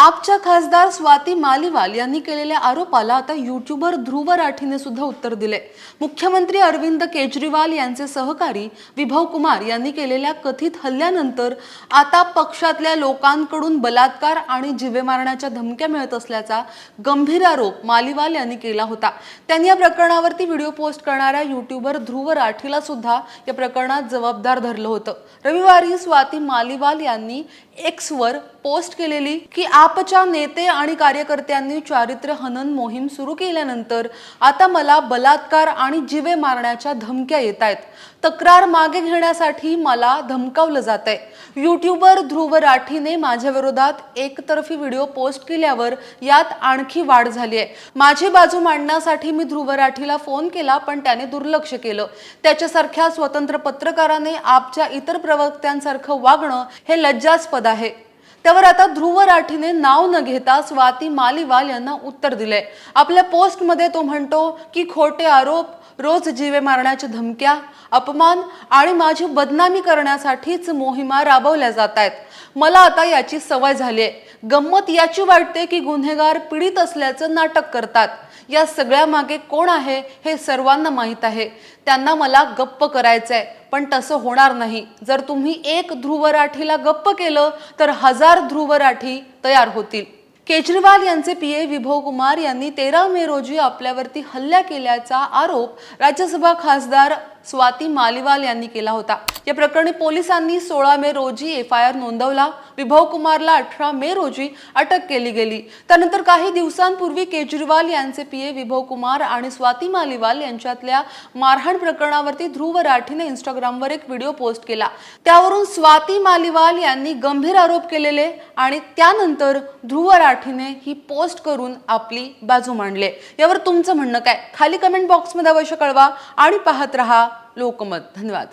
आपच्या खासदार स्वाती मालिवाल यांनी केलेल्या आरोपाला आता युट्यूबर ध्रुव राठीने सुद्धा उत्तर दिले. मुख्यमंत्री अरविंद केजरीवाल यांचे सहकारी विभव कुमार यांनी केलेल्या कथित हल्ल्यानंतर आता पक्षातल्या लोकांकडून बलात्कार आणि जिवे मारण्याच्या धमक्या मिळत असल्याचा गंभीर आरोप मालिवाल यांनी केला होता. त्यांनी या प्रकरणावरती व्हिडिओ पोस्ट करणाऱ्या युट्यूबर ध्रुव राठीला सुद्धा या प्रकरणात जबाबदार धरलं होतं. रविवारी स्वाती मालिवाल यांनी एक्सवर पोस्ट केलेली की आप आपच्या नेते आणि कार्यकर्त्यांनी चारित्र्य हनन मोहीम सुरू केल्यानंतर आता मला बलात्कार आणि जिवे मारण्याच्या धमक्या येत आहेत. तक्रार मागे घेण्यासाठी मला धमकावलं जात आहे युट्यूबर ध्रुव राठीने माझ्या विरोधात एकतर्फी व्हिडिओ पोस्ट केल्यावर यात आणखी वाढ झाली आहे. माझी बाजू मांडण्यासाठी मी ध्रुव राठीला फोन केला पण त्याने दुर्लक्ष केलं. त्याच्यासारख्या स्वतंत्र पत्रकाराने आपच्या इतर प्रवक्त्यांसारखं वागणं हे लज्जास्पद आहे. त्यावर आता ध्रुव राठीने नाव न घेता स्वाती मालीवाल यांना उत्तर दिलंय. आपल्या पोस्टमध्ये तो म्हणतो की खोटे आरोप रोज जीवे मारण्याच्या धमक्या अपमान आणि माझी बदनामी करण्यासाठीच मोहिमा राबवल्या जात आहेत मला आता याची सवय झाली आहे गंमत याची वाटते की गुन्हेगार पीडित असल्याचं नाटक करतात. या सगळ्या मागे कोण आहे हे सर्वांना माहीत आहे. त्यांना मला गप्प करायचंय. पण तसं होणार नाही. जर तुम्ही एक ध्रुव राठीला गप्प केलं तर हजार ध्रुव राठी तयार होतील. केजरीवाल यांचे पीए विभव कुमार यांनी तेरा मे रोजी आपल्यावरती हल्ला केल्याचा आरोप राज्यसभा खासदार स्वाती मालिवाल यांनी केला होता. या प्रकरणी पोलिसांनी सोळा मे रोजी एफ आय आर नोंदवला. विभव कुमारला अठरा मे रोजी अटक केली गेली. त्यानंतर काही दिवसांपूर्वी केजरीवाल यांचे पीए विभव कुमार आणि स्वाती मालिवाल यांच्यातल्या मारहाण प्रकरणावरती ध्रुव राठीने इंस्टाग्रामवर एक व्हिडिओ पोस्ट केला. त्यावरून स्वाती मालिवाल यांनी गंभीर आरोप केलेले आणि त्यानंतर ध्रुव राठीने ही पोस्ट करून आपली बाजू मांडले. यावर तुमचं म्हणणं काय? खाली कमेंट बॉक्समध्ये अवश्य कळवा आणि पाहत रहा लोकमत धन्यवाद